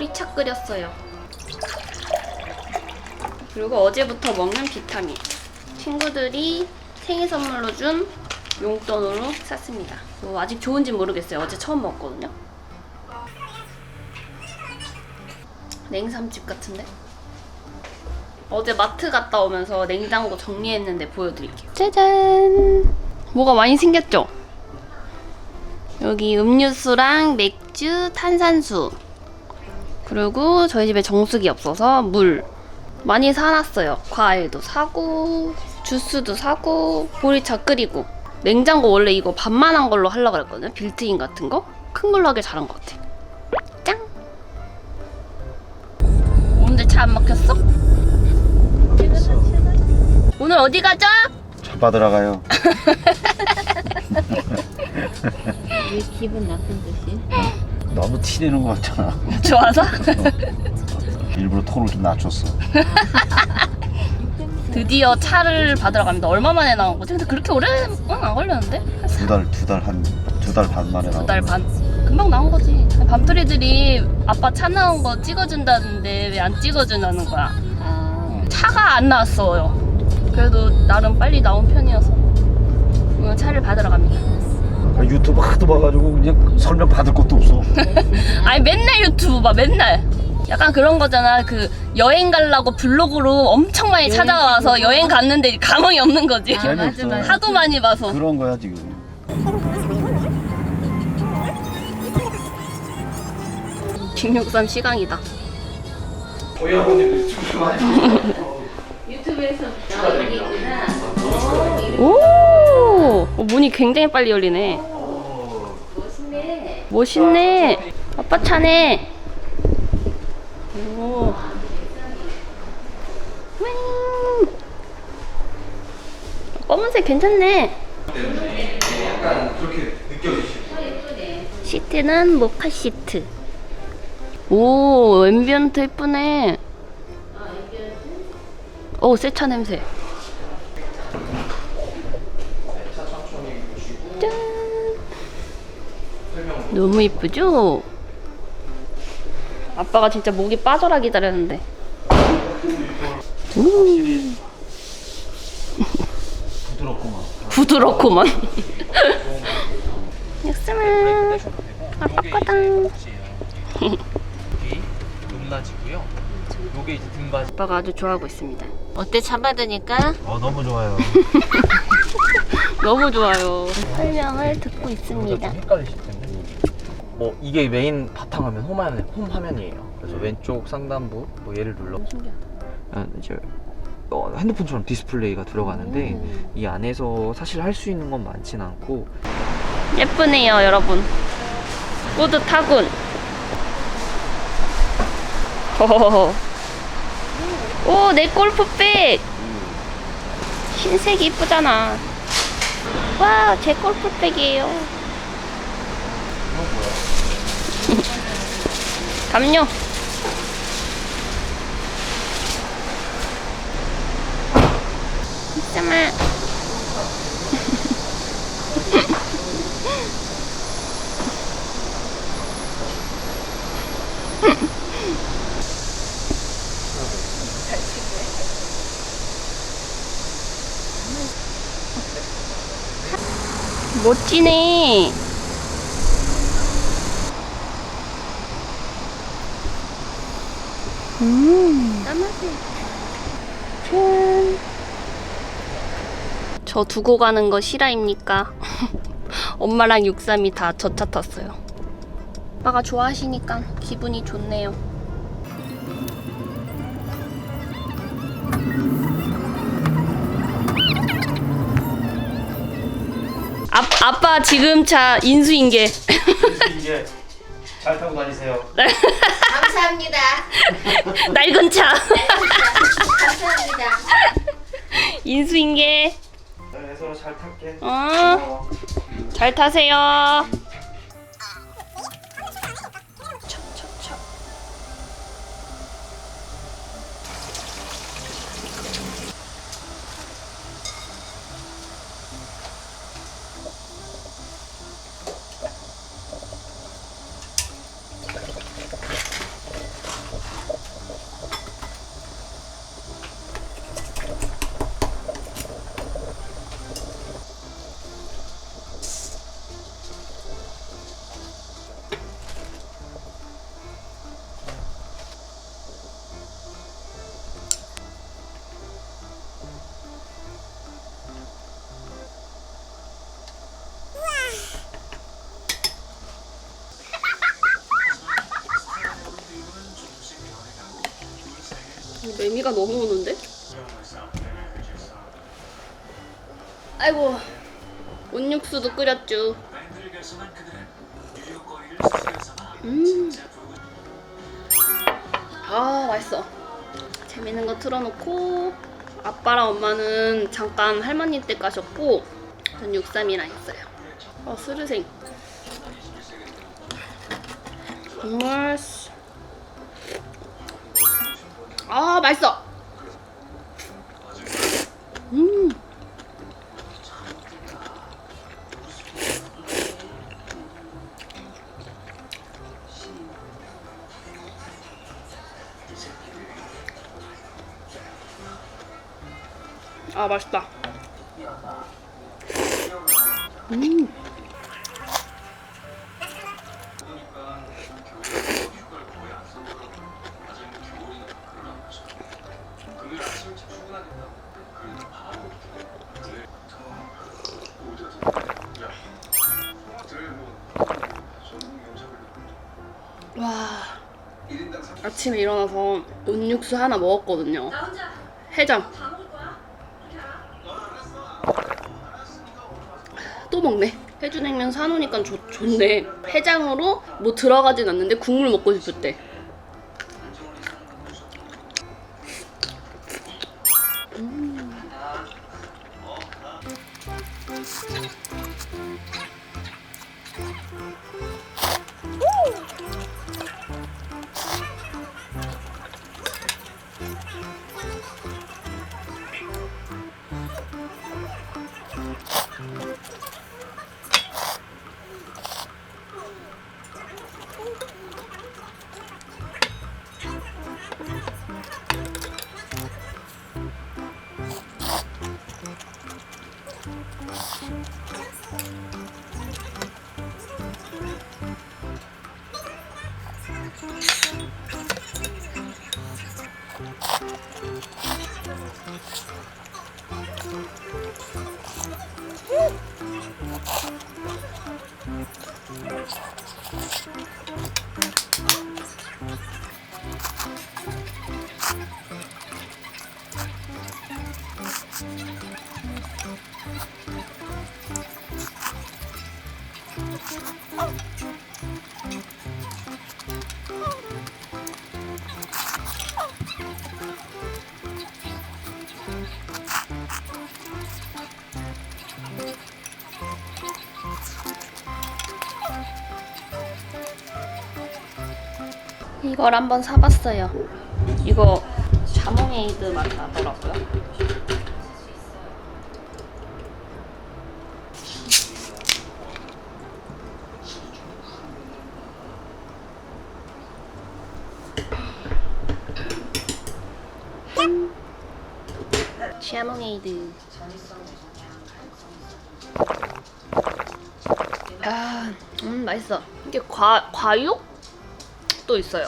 짠 보리차 끓였어요. 그리고 어제부터 먹는 비타민. 친구들이 생일 선물로 준 용돈으로 샀습니다. 뭐 아직 좋은지 모르겠어요. 어제 처음 먹었거든요. 냉삼집 같은데? 어제 마트 갔다 오면서 냉장고 정리했는데 보여드릴게요. 짜잔! 뭐가 많이 생겼죠? 여기 음료수랑 맥주, 탄산수. 그리고 저희 집에 정수기 없어서 물. 많이 사놨어요. 과일도 사고, 주스도 사고, 보리차 끓이고. 냉장고 원래 이거 반만한 걸로 하려고 그랬거든요. 빌트인 같은 거. 큰 걸로 하길 잘한 것 같아. 짱! 오늘 차 안 막혔어? 오늘 어디 가죠? 차 받으러 가요. 왜 기분 나쁜 듯이? 너무 티내는 것 같잖아. 좋아서? 일부러 톤을 좀 낮췄어. 드디어 차를 받으러 갑니다. 얼마 만에 나온 거지? 근데 그렇게 오래는 안 걸렸는데? 두 달, 두 달, 한, 두 달 반 만에 두 나온 달 반. 금방 나온 거지. 밤토리들이 아빠 차 나온 거 찍어준다는데 왜 안 찍어준다는 거야. 아, 차가 안 나왔어요. 그래도 나름 빨리 나온 편이어서 오늘 차를 받으러 갑니다. 아, 유튜브 하도 봐가지고 그냥 설명 받을 것도 없어. 아니 맨날 유튜브 봐 맨날. 약간 그런 거잖아. 그 여행 가려고 블로그로 엄청 많이 여행 찾아와서? 여행 갔는데 감흥이 없는 거지. 아, 맞아, 재밌어. 맞아. 하도 많이 봐서. 그런 거야 지금. 김육삼 시강이다. 오, 어, 문이 굉장히 빨리 열리네. 멋있네. 멋있네. 아빠 차네. 오. 윙. 검은색 괜찮네. 약간 그렇게 느껴지시죠? 시트는 모카 시트. 오, 앰비언트 예쁘네. 오, 새차 냄새. 차 천천히 보시고 짠. 설명 너무 이쁘죠? 아빠가 진짜 목이 빠져라 기다렸는데. 음, 부드럽구만. 부드럽구만. 육수만. 아빠 거다. 여기 높낮이고요. 요게 이제 등받이. 아빠가 아주 좋아하고 있습니다. 어때 차 받으니까? 어 너무 좋아요. 너무 좋아요. 설명을 듣고 좀 있습니다. 헷갈리실 텐데. 뭐 이게 메인 바탕화면 홈, 화면, 홈 화면이에요. 그래서 왼쪽 상단부 뭐 얘를 눌러 신기하다. 아, 이제 어, 핸드폰처럼 디스플레이가 들어가는데 음. 이 안에서 사실 할 수 있는 건 많진 않고 예쁘네요, 여러분. 뿌듯하군. 호호호. 오, 내 골프백. 흰색이 이쁘잖아. 와, 제 골프백이에요. 담요. 잠깐만. 멋지네. 음. 짠. 저 두고 가는 거 실화입니까? 엄마랑 육삼이 다 저 차 탔어요. 아빠가 좋아하시니까 기분이 좋네요. 아, 아빠 지금 차 인수인계. 이제 잘 타고 다니세요. 감사합니다. 낡은 차. 감사합니다. 인수인계. 네, 서로 잘 탈게 어. 잘 타세요. 매미가 너무 오는데? 아이고 온육수도 끓였죠. 음. 아 맛있어. 재밌는 거 틀어놓고 아빠랑 엄마는 잠깐 할머니 댁 가셨고 전 육삼이랑 있어요. 어 스르생. 정말 씨. 아 맛있어. 음. 아 맛있다. 음. 아침에 일어나서 온육수 하나 먹었거든요. 해장. 또 먹네. 해주냉면 사놓으니까 좋, 좋네. 해장으로 뭐 들어가진 않는데 국물 먹고 싶을 때. 이걸 한번 사봤어요. 이거 자몽에이드 맛 나더라고요. 자몽에이드. 아, 음 맛있어. 이게 과 과육? 또 있어요.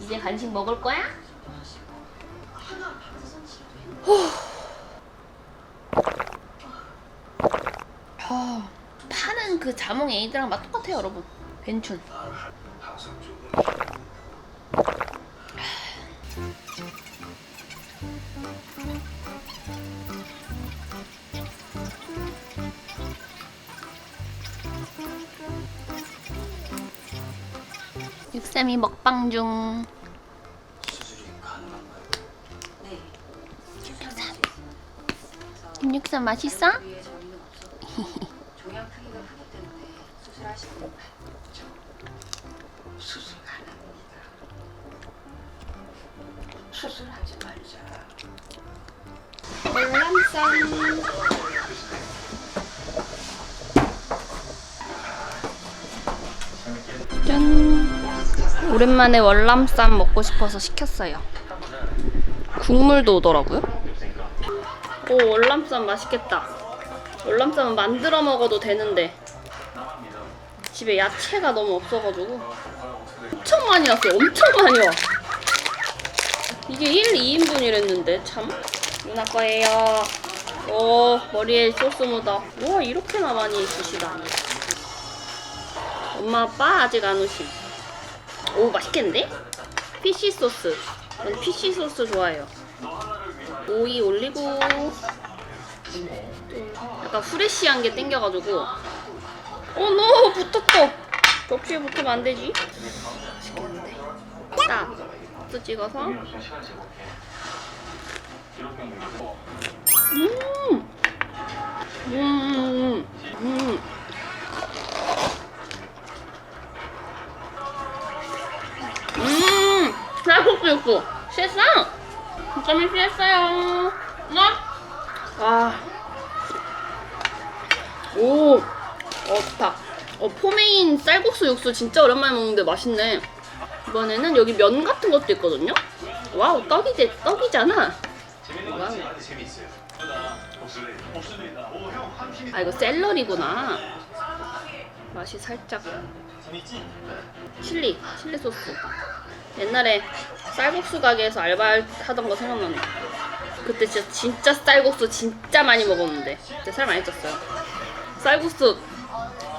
이제 간식 먹을 거야? 아, 파는 그 자몽 에이드랑 맛 똑같아요, 여러분. 괜춘. 육삼이 먹방 중. 김육삼 맛있어? 오랜만에 월남쌈 먹고 싶어서 시켰어요. 국물도 오더라고요. 오, 월남쌈 맛있겠다. 월남쌈은 만들어 먹어도 되는데 집에 야채가 너무 없어가지고 엄청 많이 왔어요. 엄청 많이 와. 이게 1, 2인분이랬는데 참. 누나 거예요. 오, 머리에 소스 묻어. 우와, 이렇게나 많이 주시다니. 엄마 아빠 아직 안 오심. 오 맛있겠는데? 피쉬 소스. 전 피쉬 소스 좋아해요. 오이 올리고 좀 약간 후레쉬한 게 땡겨가지고 어너 붙었어. 접시에 붙으면 안 되지. 맛있겠는데. 딱 소스 찍어서. 음. 음. 음. 음. 음, 쌀국수 육수. 실상. 진짜 맛있어요. 나? 아. 오. 어다. 어, 포메인 쌀국수 육수 진짜 오랜만에 먹는데 맛있네. 이번에는 여기 면 같은 것도 있거든요. 와우, 떡이지, 떡이잖아. 아, 이거 샐러리구나. 맛이 살짝. 칠리, 칠리 소스. 옛날에 쌀국수 가게에서 알바하던 거 생각나네. 그때 진짜 진짜 쌀국수 진짜 많이 먹었는데 그때 살 많이 쪘어요. 쌀국수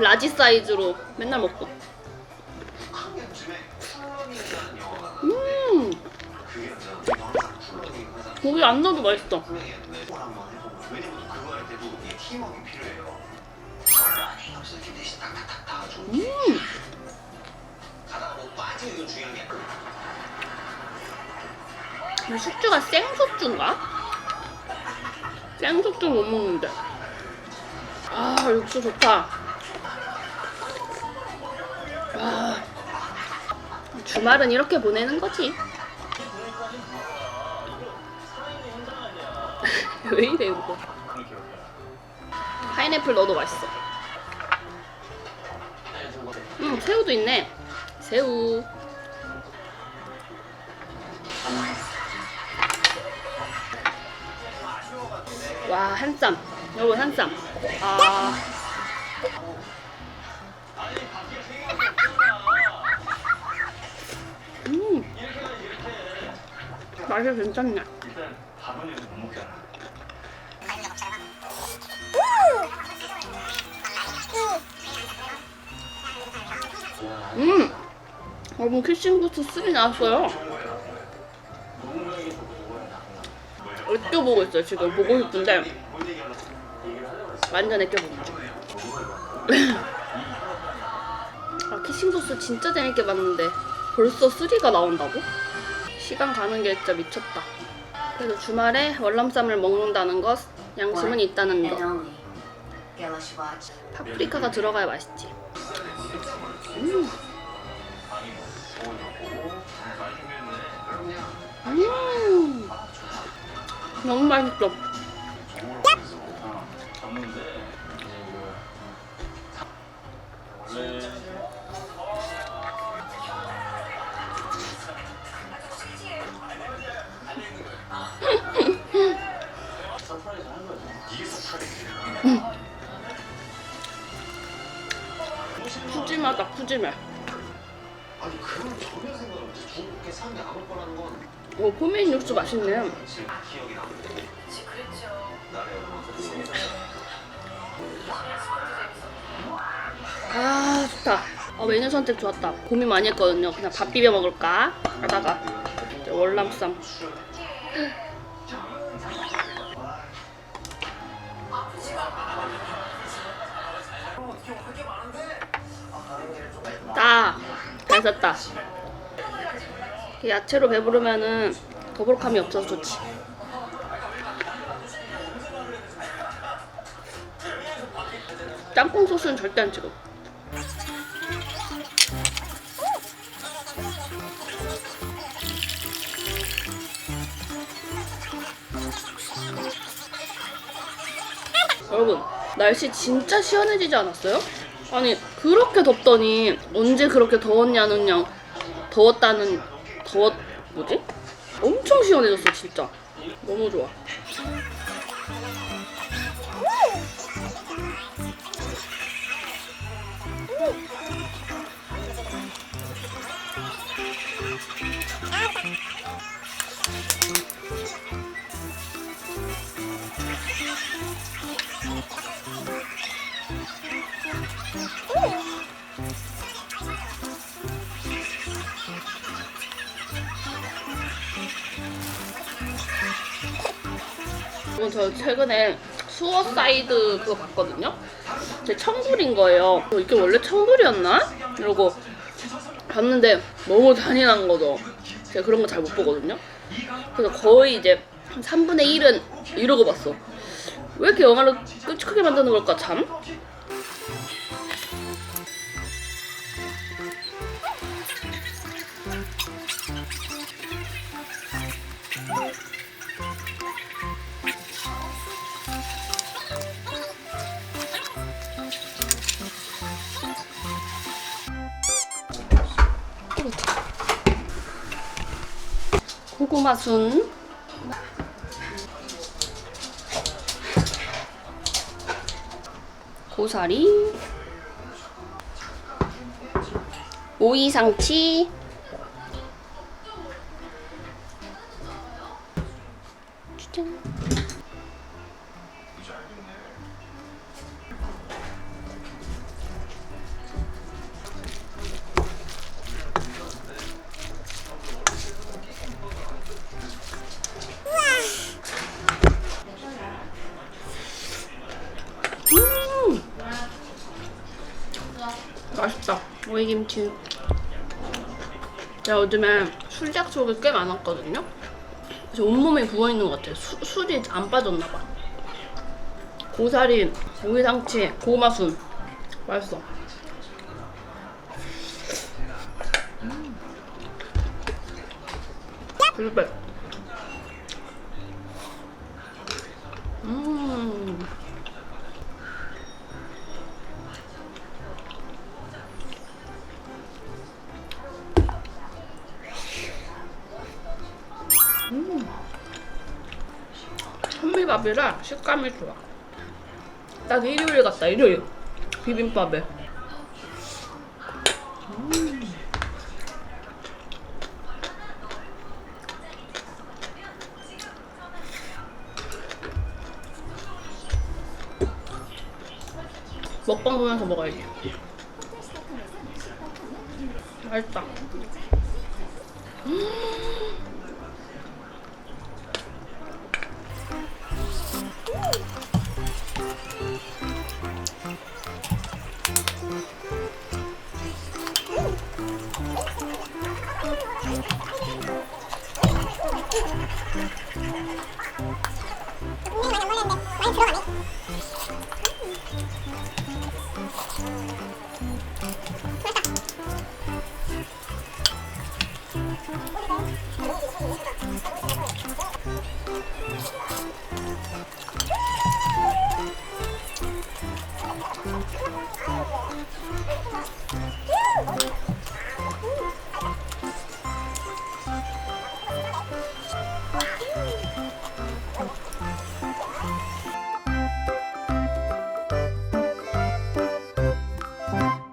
라지 사이즈로 맨날 먹고. 음, 고기 안 넣어도 맛있어. 음. 이 숙주가 생숙주인가? 생숙주 못 먹는데. 아 육수 좋다. 아, 주말은 이렇게 보내는 거지. 왜 이래 이거? 파인애플 넣어도 맛있어. 음 새우도 있네. 새우. 와, 한 쌈. 여러분, 한 쌈. 아. 음. 맛이 괜찮네. 음! 여러분, 키싱부스 3 나왔어요. 애껴보고 있어요, 지금. 보고 싶은데. 완전 애껴보고 있죠. 아, 키싱소스 진짜 재밌게 봤는데 벌써 3가 나온다고? 시간 가는 게 진짜 미쳤다. 그래서 주말에 월남쌈을 먹는다는 것, 양심은 있다는 것. watch. 파프리카가 들어가야 맛있지. 음. 음. 너무 맛있어. 아, 좋다. 어, 메뉴 선택 좋았다. 고민 많이 했거든요. 그냥 밥 비벼 먹을까? 하다가 월남쌈. 딱! 잘 썼다. 야채로 배부르면은 더부룩함이 없어서 좋지. 짬뽕 소스는 절대 안 찍어. 여러분, 날씨 진짜 시원해지지 않았어요? 아니, 그렇게 덥더니 언제 그렇게 더웠냐는 양 더웠다는 더웠 뭐지? 엄청 시원해졌어, 진짜. 너무 좋아. 여러분 저 최근에 수어사이드 그거 봤거든요. 근데 청불인 거예요. 어, 이게 원래 청불이었나? 이러고 봤는데 너무 잔인한 거죠. 제가 그런 거 잘 못 보거든요. 그래서 거의 이제 한 3분의 1은 이러고 봤어. 왜 이렇게 영화를 끔찍하게 만드는 걸까 참? 고구마 순. 고사리. 오이상치. 짠. 맛 김치. 제가 요즘에 술 약 속이 꽤 많았거든요. 그래서 온몸에 부어있는 것 같아요. 수, 술이 안 빠졌나 봐. 고사리, 오이상치, 고마순. 맛있어. 음. 불백. 음. 현미밥이라 식감이 좋아. 딱 일요일 같다, 일요일. 비빔밥에. 음. 먹방 보면서 먹어야지. 맛있다. mí.